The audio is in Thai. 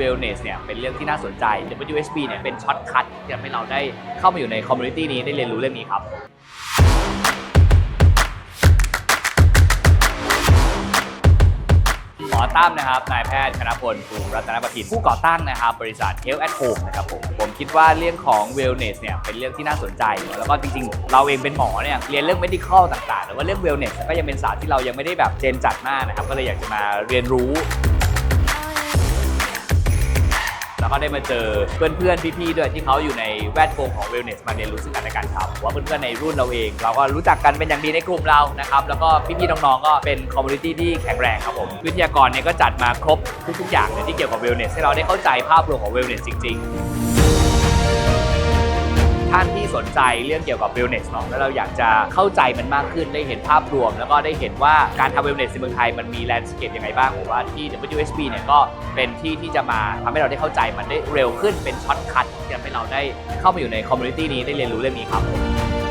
Wellness เนี่ยเป็นเรื่องที่น่าสนใจ WSB เนี่ยเป็นช็อตคัทที่ทำให้เราได้เข้ามาอยู่ในคอมมูนิตี้นี้ได้เรียนรู้เรื่องนี้ครับ หมอตั้มนะครับ นายแพทย์คณพลภูมิรัตนประทินผู้ก่อตั้งนะครับ บริษัท Health at Home นะครับผม ผมคิดว่าเรื่องของ Wellness เนี่ยเป็นเรื่องที่น่าสนใจ แล้วก็จริงๆ เราเองเป็นหมอเนี่ยเรียนเรื่อง medical ต่างๆ แต่ว่าเรื่อง Wellness ก็ยังเป็นศาสตร์ที่เรายังไม่ได้แบบเจนจัดมากนะครับ ก็เลยอยากจะมาเรียนรู้ ก็ได้มาเจอเพื่อนๆพี่ๆด้วยที่เขาอยู่ในแวดวงของเวลเนสมาเรียนรู้ซึ่งกันและกันครับว่าเพื่อนๆในรุ่นเราเอง เราก็รู้จักกันเป็นอย่างดีในกลุ่มเรานะครับแล้วก็พี่ๆน้องๆก็เป็นคอมมูนิตี้ที่แข็งแรงครับผมวิทยากรเนี่ยก็จัดมาครบทุกๆอย่างเลยที่เกี่ยวกับเวลเนสให้เราได้เข้าใจภาพรวมของเวลเนสจริง ๆ ท่านที่สนใจเรื่องเกี่ยวกับ wellness เนาะแล้วเราอยากจะเข้าใจมันมากขึ้นได้เห็นภาพรวม แล้วก็ได้เห็นว่าการทำ wellness ในเมืองไทยมันมีแลนด์สเคปยังไงบ้างผมว่าที่ WSB เนี่ยก็เป็นที่ที่จะมาทำให้เราได้เข้าใจมันได้เร็วขึ้นเป็นช็อตคัทที่ทำให้เราได้เข้ามาอยู่ในคอมมูนิตี้นี้ได้เรียนรู้เรื่องนี้ครับ